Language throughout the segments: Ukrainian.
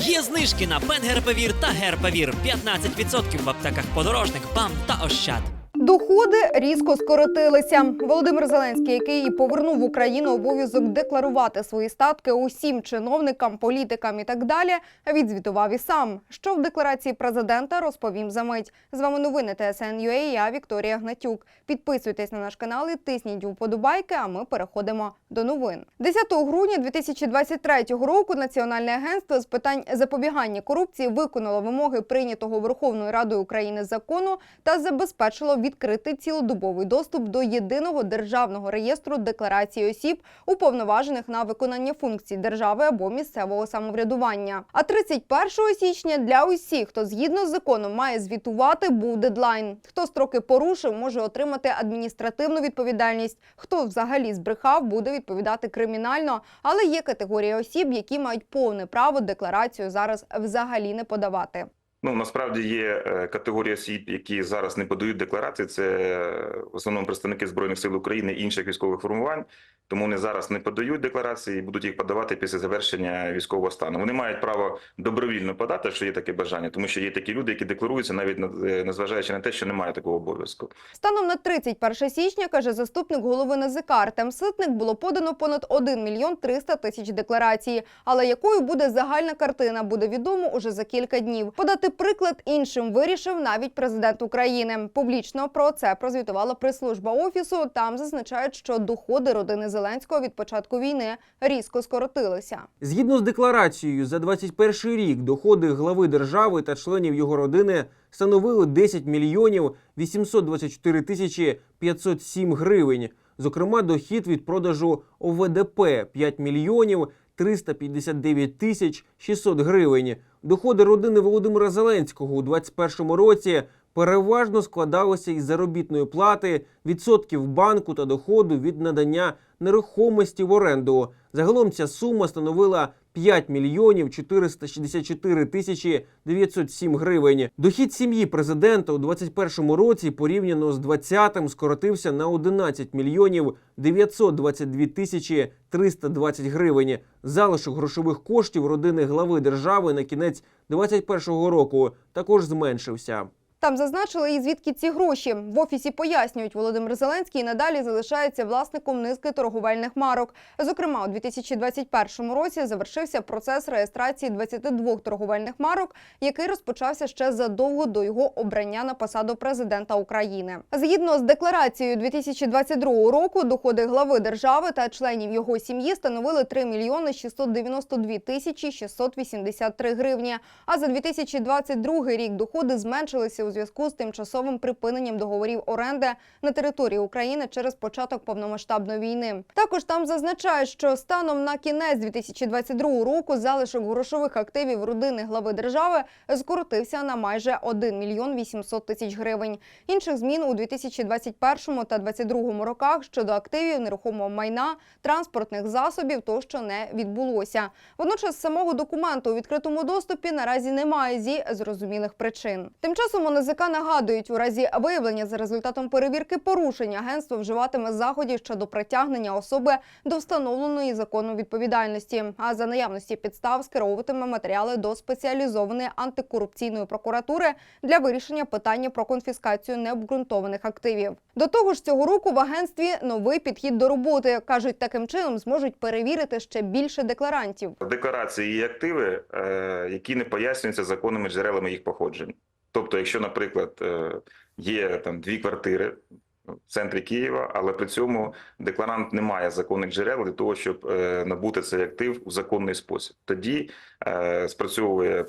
Є знижки на Пенгерпевір та Герпевір 15% в аптеках подорожник, БАМ та Ощад. Доходи різко скоротилися. Володимир Зеленський, який повернув в Україну обов'язок декларувати свої статки усім чиновникам, політикам і так далі, відзвітував і сам. Що в декларації президента розповім за мить. З вами новини ТСН.UA, Я Вікторія Гнатюк. Підписуйтесь на наш канал і тисніть вподобайки. А ми переходимо до новин. 10 грудня 2023 року Національне агентство з питань запобігання корупції виконало вимоги прийнятого Верховною Радою України закону та забезпечило відкритий цілодобовий доступ до єдиного державного реєстру декларації осіб, уповноважених на виконання функцій держави або місцевого самоврядування. А 31 січня для усіх, хто згідно з законом має звітувати, був дедлайн. Хто строки порушив, може отримати адміністративну відповідальність. Хто взагалі збрехав, буде відповідати кримінально. Але є категорія осіб, які мають повне право декларацію зараз взагалі не подавати. Ну насправді є е, категорія осіб, які зараз не подають декларації. Це е, в основному представники збройних сил України і інших військових формувань. Тому вони зараз не подають декларації і будуть їх подавати після завершення військового стану. Вони мають право добровільно подати, що є таке бажання, тому що є такі люди, які декларуються, навіть е, незважаючи на те, що немає такого обов'язку. Станом на 31 січня, каже заступник голови НАЗК Артем Ситник, було подано понад 1 мільйон 300 тисяч декларацій. Але якою буде загальна картина, буде відомо уже за кілька днів. Подати приклад іншим вирішив навіть президент України. Публічно про це прозвітувала прес-служба офісу. Там зазначають, що доходи родини Зеленського від початку війни різко скоротилися. Згідно з декларацією, за 21 рік доходи глави держави та членів його родини становили 10 мільйонів 824 тисячі 507 гривень. Зокрема, дохід від продажу ОВДП 5 мільйонів 359 тисяч 600 гривень. Доходи родини Володимира Зеленського у 2021 році переважно складалися із заробітної плати, відсотків банку та доходу від надання нерухомості в оренду. Загалом ця сума становила 5 мільйонів 464 тисячі 907 гривень. Дохід сім'ї президента у 2021 році порівняно з 2020 скоротився на 11 мільйонів 922 тисячі 320 гривень. Залишок грошових коштів родини глави держави на кінець 2021 року також зменшився. Там зазначили і звідки ці гроші. В офісі пояснюють, Володимир Зеленський надалі залишається власником низки торговельних марок. Зокрема, у 2021 році завершився процес реєстрації 22 торговельних марок, який розпочався ще задовго до його обрання на посаду президента України. Згідно з декларацією 2022 року, доходи глави держави та членів його сім'ї становили 3 мільйони 692 тисячі 683 гривні. А за 2022 рік доходи зменшилися у зв'язку з тимчасовим припиненням договорів оренди на території України через початок повномасштабної війни. Також там зазначають, що станом на кінець 2022 року залишок грошових активів родини глави держави скоротився на майже 1 мільйон 800 тисяч гривень. Інших змін у 2021 та 2022 роках щодо активів нерухомого майна, транспортних засобів тощо не відбулося. Водночас самого документу у відкритому доступі наразі немає зі зрозумілих причин. Тим часом у НАЗК нагадують, у разі виявлення за результатом перевірки порушень агентство вживатиме заходів щодо притягнення особи до встановленої законом відповідальності. А за наявності підстав скеровуватиме матеріали до спеціалізованої антикорупційної прокуратури для вирішення питання про конфіскацію необґрунтованих активів. До того ж, цього року в агентстві новий підхід до роботи кажуть, таким чином зможуть перевірити ще більше декларантів. Декларації є активи, е, які не пояснюються законними джерелами їх походження. Тобто, якщо, наприклад, е, є там дві квартири в центрі Києва, але при цьому декларант не має законних джерел для того, щоб е, набути цей актив у законний спосіб. Тоді е, спрацьовує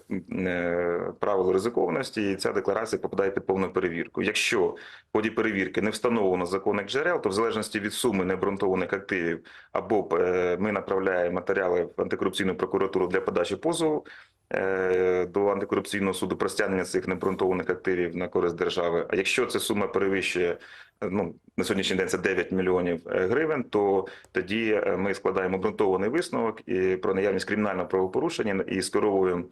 правило ризикованості, і ця декларація попадає під повну перевірку. Якщо в ході перевірки не встановлено законних джерел, то в залежності від суми необґрунтованих активів або ми направляємо матеріали в антикорупційну прокуратуру для подачі позову до антикорупційного суду про стягнення цих необґрунтованих активів на користь держави. А якщо ця сума перевищує е, ну на сьогоднішній день це 9 мільйонів е, гривень, то тоді е, ми складаємо ґрунтований висновок і про наявність кримінального правопорушення і скеровуємо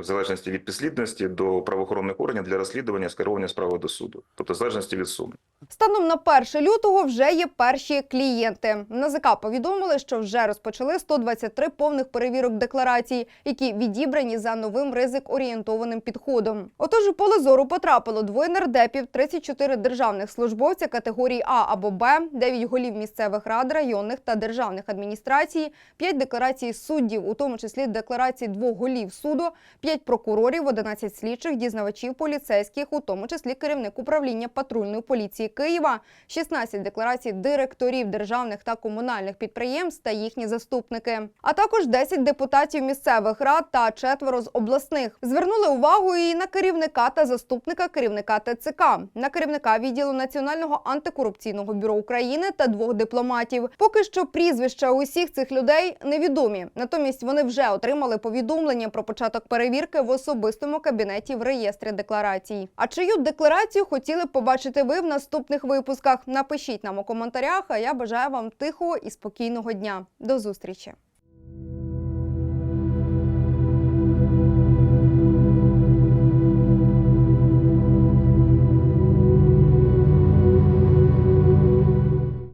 в залежності від підслідності до правоохоронних органів для розслідування скерування справи до суду, тобто в залежності від суми. Станом на 1 лютого вже є перші клієнти. НАЗК повідомили, що вже розпочали 123 повних перевірок декларацій, які відібрані за новим ризик-орієнтованим підходом. Отож, у поле зору потрапило двоє нардепів, 34 державних службовця категорії А або Б, 9 голів місцевих рад, районних та державних адміністрацій, 5 декларацій суддів, у тому числі декларації двох голів суду, 5 прокурорів, 11 слідчих, дізнавачів, поліцейських, у тому числі керівник управління патрульної поліції Києва, 16 декларацій директорів державних та комунальних підприємств та їхні заступники, а також 10 депутатів місцевих рад та четверо з обласних. Звернули увагу і на керівника та заступника керівника ТЦК, на керівника відділу Національного антикорупційного бюро України та двох дипломатів. Поки що прізвища усіх цих людей невідомі. Натомість вони вже отримали повідомлення про початок перевірки в особистому кабінеті в реєстрі декларацій. А чию декларацію хотіли б побачити ви в наступних випусках? Напишіть нам у коментарях. А я бажаю вам тихого і спокійного дня. До зустрічі.